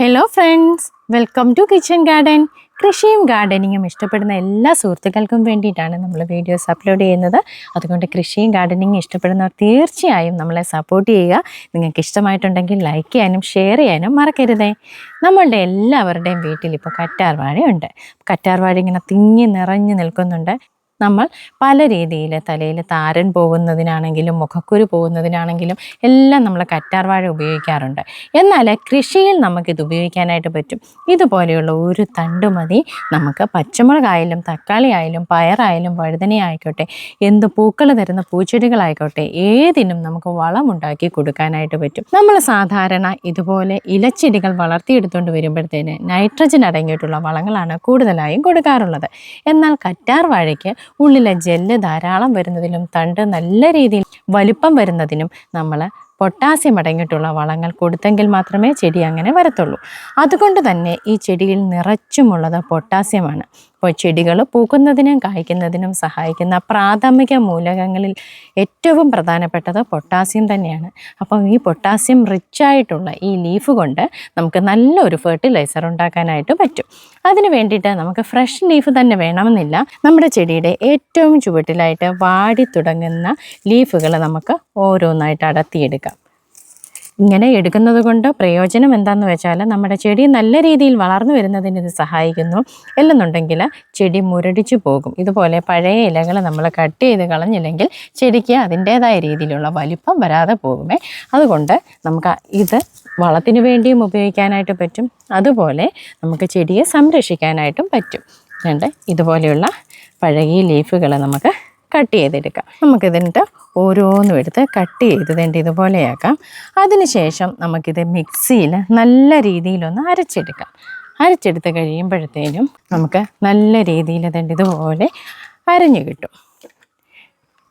Hello friends welcome to kitchen garden കൃഷിയും ഗാർഡനിങ്ങും ഇഷ്ടപ്പെടുന്ന എല്ലാ സുഹൃത്തുക്കൾക്കും വേണ്ടിയിട്ടാണ് നമ്മൾ വീഡിയോസ് അപ്ലോഡ് ചെയ്യുന്നത്. അതുകൊണ്ട് കൃഷിയും ഗാർഡനിങ്ങും ഇഷ്ടപ്പെടുന്നവർ തീർച്ചയായും നമ്മളെ സപ്പോർട്ട് ചെയ്യുക. നിങ്ങൾക്ക് ഇഷ്ടമായിട്ടുണ്ടെങ്കിൽ ലൈക്ക് ചെയ്യാനും ഷെയർ ചെയ്യാനും മറക്കരുതേ. നമ്മളുടെ എല്ലാവരുടെയും വീട്ടിൽ ഇപ്പോൾ കറ്റാർവാഴയുണ്ട്. കറ്റാർവാഴ ഇങ്ങനെ തിങ്ങി നിറഞ്ഞു നിൽക്കുന്നുണ്ട്. നമ്മൾ പല രീതിയിൽ തലയിൽ താരൻ പോകുന്നതിനാണെങ്കിലും മുഖക്കുരു പോകുന്നതിനാണെങ്കിലും എല്ലാം നമ്മൾ കറ്റാർവാഴ ഉപയോഗിക്കാറുണ്ട്. എന്നാൽ കൃഷിയിൽ നമുക്കിത് ഉപയോഗിക്കാനായിട്ട് പറ്റും. ഇതുപോലെയുള്ള ഒരു തണ്ട് മതി. നമുക്ക് പച്ചമുളകായാലും തക്കാളി ആയാലും പയറായാലും വഴുതന ആയിക്കോട്ടെ എന്ത് പൂക്കൾ തരുന്ന പൂച്ചെടികളായിക്കോട്ടെ ഏതിനും നമുക്ക് വളമുണ്ടാക്കി കൊടുക്കാനായിട്ട് പറ്റും. നമ്മൾ സാധാരണ ഇതുപോലെ ഇലച്ചെടികൾ വളർത്തിയെടുത്തുകൊണ്ട് വരുമ്പോഴത്തേന് നൈട്രജൻ അടങ്ങിയിട്ടുള്ള വളങ്ങളാണ് കൂടുതലായും കൊടുക്കാറുള്ളത്. എന്നാൽ കറ്റാർ വാഴയ്ക്ക് ഉള്ളിലെ ജെല്ല് ധാരാളം വരുന്നതിനും തണ്ട് നല്ല രീതിയിൽ വലിപ്പം വരുന്നതിനും നമ്മൾ പൊട്ടാസ്യം അടങ്ങിയിട്ടുള്ള വളങ്ങൾ കൊടുത്തെങ്കിൽ മാത്രമേ ചെടി അങ്ങനെ വരത്തുള്ളൂ. അതുകൊണ്ട് തന്നെ ഈ ചെടിയിൽ നിറച്ചുമുള്ളത് പൊട്ടാസ്യമാണ്. ചെടികൾ പൂക്കുന്നതിനും കായ്ക്കുന്നതിനും സഹായിക്കുന്ന പ്രാഥമിക മൂലകങ്ങളിൽ ഏറ്റവും പ്രധാനപ്പെട്ടത് പൊട്ടാസ്യം തന്നെയാണ്. അപ്പം ഈ പൊട്ടാസ്യം റിച്ച് ആയിട്ടുള്ള ഈ ലീഫ് കൊണ്ട് നമുക്ക് നല്ലൊരു ഫെർട്ടിലൈസർ ഉണ്ടാക്കാനായിട്ട് പറ്റും. അതിന് വേണ്ടിയിട്ട് നമുക്ക് ഫ്രഷ് ലീഫ് തന്നെ വേണമെന്നില്ല. നമ്മുടെ ചെടിയുടെ ഏറ്റവും ചുവട്ടിലായിട്ട് വാടി തുടങ്ങുന്ന ലീഫുകൾ നമുക്ക് ഓരോന്നായിട്ട് അടർത്തിയെടുക്കാം. ഇങ്ങനെ എടുക്കുന്നത് കൊണ്ട് പ്രയോജനം എന്താണെന്ന് വെച്ചാൽ നമ്മുടെ ചെടി നല്ല രീതിയിൽ വളർന്നു വരുന്നതിന് ഇത് സഹായിക്കുന്നു. അല്ലെന്നുണ്ടെങ്കിൽ ചെടി മുരടിച്ചു പോകും. ഇതുപോലെ പഴയ ഇലകൾ നമ്മൾ കട്ട് ചെയ്ത് കളഞ്ഞില്ലെങ്കിൽ ചെടിക്ക് അതിന്റേതായ രീതിയിലുള്ള വലിപ്പം വരാതെ പോകുമേ. അതുകൊണ്ട് നമുക്ക് ഇത് വളത്തിന് വേണ്ടിയും ഉപയോഗിക്കാനായിട്ട് പറ്റും. അതുപോലെ നമുക്ക് ചെടിയെ സംരക്ഷിക്കാനായിട്ടും പറ്റും. രണ്ട് ഇതുപോലെയുള്ള പഴകിയ ലീഫുകൾ നമുക്ക് കട്ട് ചെയ്തെടുക്കാം. നമുക്കിതിന്റെ ഓരോന്നും എടുത്ത് കട്ട് ചെയ്ത് വേണ്ടി ഇതുപോലെയാക്കാം. അതിനുശേഷം നമുക്കിത് മിക്സിയിൽ നല്ല രീതിയിലൊന്ന് അരച്ചെടുക്കാം. അരച്ചെടുത്ത് കഴിയുമ്പോഴത്തേനും നമുക്ക് നല്ല രീതിയിൽ തന്നെ ഇതുപോലെ അരഞ്ഞു കിട്ടും.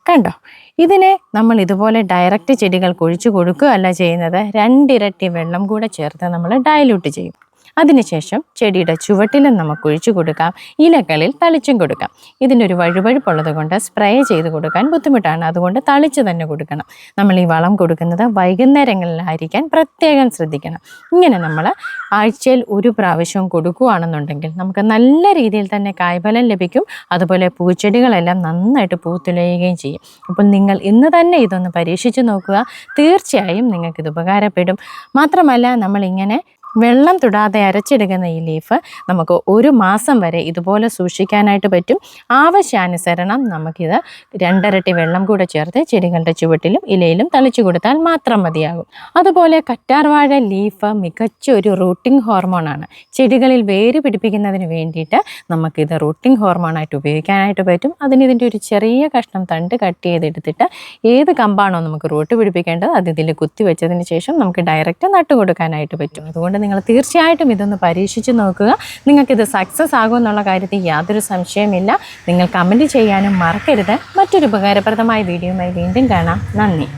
കണ്ടോ? ഇതിനെ നമ്മൾ ഇതുപോലെ ഡയറക്റ്റ് ചെടികൾ ഒഴിച്ചു കൊടുക്കുകയല്ല ചെയ്യുന്നത്. രണ്ടിരട്ടി വെള്ളം കൂടെ ചേർത്ത് നമ്മൾ ഡയലൂട്ട് ചെയ്യും. അതിനുശേഷം ചെടിയുടെ ചുവട്ടിലും നമുക്ക് ഒഴിച്ചു കൊടുക്കാം. ഇലകളിൽ തളിച്ചും കൊടുക്കാം. ഇതിനൊരു വഴുവഴുപ്പുള്ളത് കൊണ്ട് സ്പ്രേ ചെയ്ത് കൊടുക്കാൻ ബുദ്ധിമുട്ടാണ്. അതുകൊണ്ട് തളിച്ച് തന്നെ കൊടുക്കണം. നമ്മൾ ഈ വളം കൊടുക്കുന്നത് വൈകുന്നേരങ്ങളിലായിരിക്കാൻ പ്രത്യേകം ശ്രദ്ധിക്കണം. ഇങ്ങനെ നമ്മൾ ആഴ്ചയിൽ ഒരു പ്രാവശ്യം കൊടുക്കുകയാണെന്നുണ്ടെങ്കിൽ നമുക്ക് നല്ല രീതിയിൽ തന്നെ കായ്ഫലം ലഭിക്കും. അതുപോലെ പൂച്ചെടികളെല്ലാം നന്നായിട്ട് പൂത്തുലയുകയും ചെയ്യും. അപ്പോൾ നിങ്ങൾ ഇന്ന് തന്നെ ഇതൊന്ന് പരീക്ഷിച്ച് നോക്കുക. തീർച്ചയായും നിങ്ങൾക്കിത് ഉപകാരപ്പെടും. മാത്രമല്ല നമ്മളിങ്ങനെ വെള്ളം തൊടാതെ അരച്ചെടുക്കുന്ന ഈ ലീഫ് നമുക്ക് ഒരു മാസം വരെ ഇതുപോലെ സൂക്ഷിക്കാനായിട്ട് പറ്റും. ആവശ്യാനുസരണം നമുക്കിത് രണ്ടരട്ടി വെള്ളം കൂടെ ചേർത്ത് ചെടികളുടെ ചുവട്ടിലും ഇലയിലും തളിച്ചു കൊടുത്താൽ മാത്രം മതിയാകും. അതുപോലെ കറ്റാർവാഴ ലീഫ് മികച്ച ഒരു റൂട്ടിംഗ് ഹോർമോണാണ്. ചെടികളിൽ വേര് പിടിപ്പിക്കുന്നതിന് വേണ്ടിയിട്ട് നമുക്കിത് റൂട്ടിംഗ് ഹോർമോണായിട്ട് ഉപയോഗിക്കാനായിട്ട് പറ്റും. അതിന് ഇതിന്റെ ഒരു ചെറിയ കഷ്ണം തണ്ട് കട്ട് ചെയ്തെടുത്തിട്ട് ഏത് കമ്പാണോ നമുക്ക് റൂട്ട് പിടിപ്പിക്കേണ്ടത് അത് ഇതിൽ കുത്തി വെച്ചതിന് ശേഷം നമുക്ക് ഡയറക്റ്റ് നട്ടു കൊടുക്കാനായിട്ട് പറ്റും. അതുകൊണ്ട് നിങ്ങൾ തീർച്ചയായിട്ടും ഇതൊന്ന് പരീക്ഷിച്ച് നോക്കുക. നിങ്ങൾക്കിത് സക്സസ് ആകുമെന്നുള്ള കാര്യത്തിൽ യാതൊരു സംശയമില്ല നിങ്ങൾ കമന്റ് ചെയ്യാനും മറക്കരുത്. മറ്റൊരു ഉപകാരപ്രദമായ വീഡിയോയുമായി വീണ്ടും കാണാം. നന്ദി.